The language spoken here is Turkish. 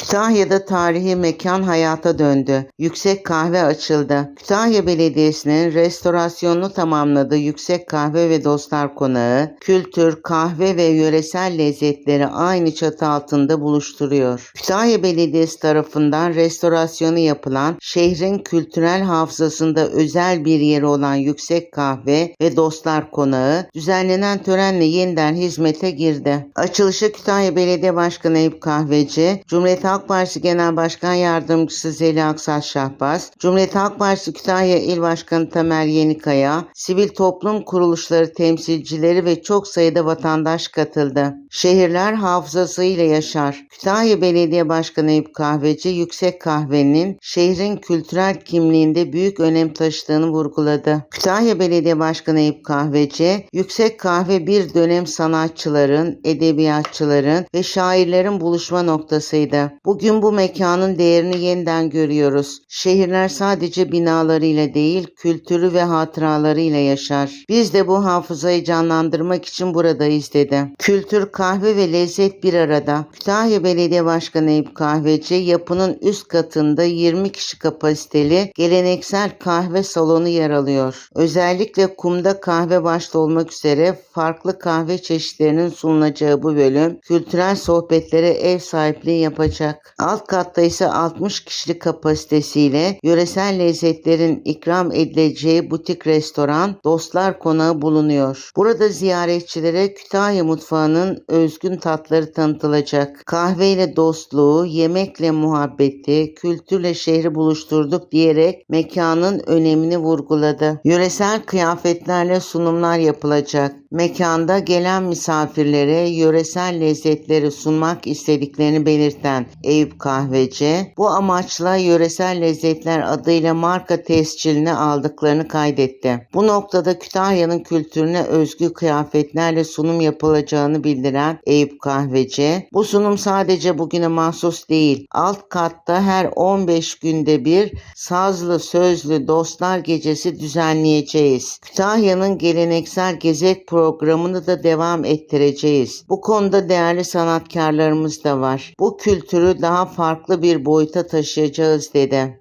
Kütahya'da tarihi mekan hayata döndü. Yüksek kahve açıldı. Kütahya Belediyesi'nin restorasyonunu tamamladığı Yüksek Kahve ve Dostlar Konağı, kültür, kahve ve yöresel lezzetleri aynı çatı altında buluşturuyor. Kütahya Belediyesi tarafından restorasyonu yapılan şehrin kültürel hafızasında özel bir yeri olan Yüksek Kahve ve Dostlar Konağı düzenlenen törenle yeniden hizmete girdi. Açılışı Kütahya Belediye Başkanı Eyüp Kahveci, Cumhuriyet Halk Partisi Genel Başkan Yardımcısı Zeliha Aksal Şahbaz, Cumhuriyet Halk Partisi Kütahya İl Başkanı Tamer Yenikaya, sivil toplum kuruluşları temsilcileri ve çok sayıda vatandaş katıldı. Şehirler hafızasıyla yaşar. Kütahya Belediye Başkanı Eyüp Kahveci, Yüksek Kahve'nin şehrin kültürel kimliğinde büyük önem taşıdığını vurguladı. Kütahya Belediye Başkanı Eyüp Kahveci, Yüksek Kahve bir dönem sanatçıların, edebiyatçıların ve şairlerin buluşma noktasıydı. Bugün bu mekanın değerini yeniden görüyoruz. Şehirler sadece binalarıyla değil, kültürü ve hatıralarıyla yaşar. Biz de bu hafızayı canlandırmak için buradayız dedi. Kültür, kahve ve lezzet bir arada. Kütahya Belediye Başkanı Eyüp Kahveci yapının üst katında 20 kişi kapasiteli geleneksel kahve salonu yer alıyor. Özellikle kumda kahve başta olmak üzere farklı kahve çeşitlerinin sunulacağı bu bölüm kültürel sohbetlere ev sahipliği yapacak. Alt katta ise 60 kişilik kapasitesiyle yöresel lezzetlerin ikram edileceği butik restoran Dostlar Konağı bulunuyor. Burada ziyaretçilere Kütahya mutfağının özgün tatları tanıtılacak. Kahveyle dostluğu, yemekle muhabbeti, kültürle şehri buluşturduk diyerek mekanın önemini vurguladı. Yöresel kıyafetlerle sunumlar yapılacak. Mekanda gelen misafirlere yöresel lezzetleri sunmak istediklerini belirten Eyüp Kahveci, bu amaçla yöresel lezzetler adıyla marka tescilini aldıklarını kaydetti. Bu noktada Kütahya'nın kültürüne özgü kıyafetlerle sunum yapılacağını bildiren Eyüp Kahveci, bu sunum sadece bugüne mahsus değil, alt katta her 15 günde bir sazlı sözlü dostlar gecesi düzenleyeceğiz. Kütahya'nın geleneksel gezek programını da devam ettireceğiz. Bu konuda değerli sanatkarlarımız da var. Bu kültürü daha farklı bir boyuta taşıyacağız dedi.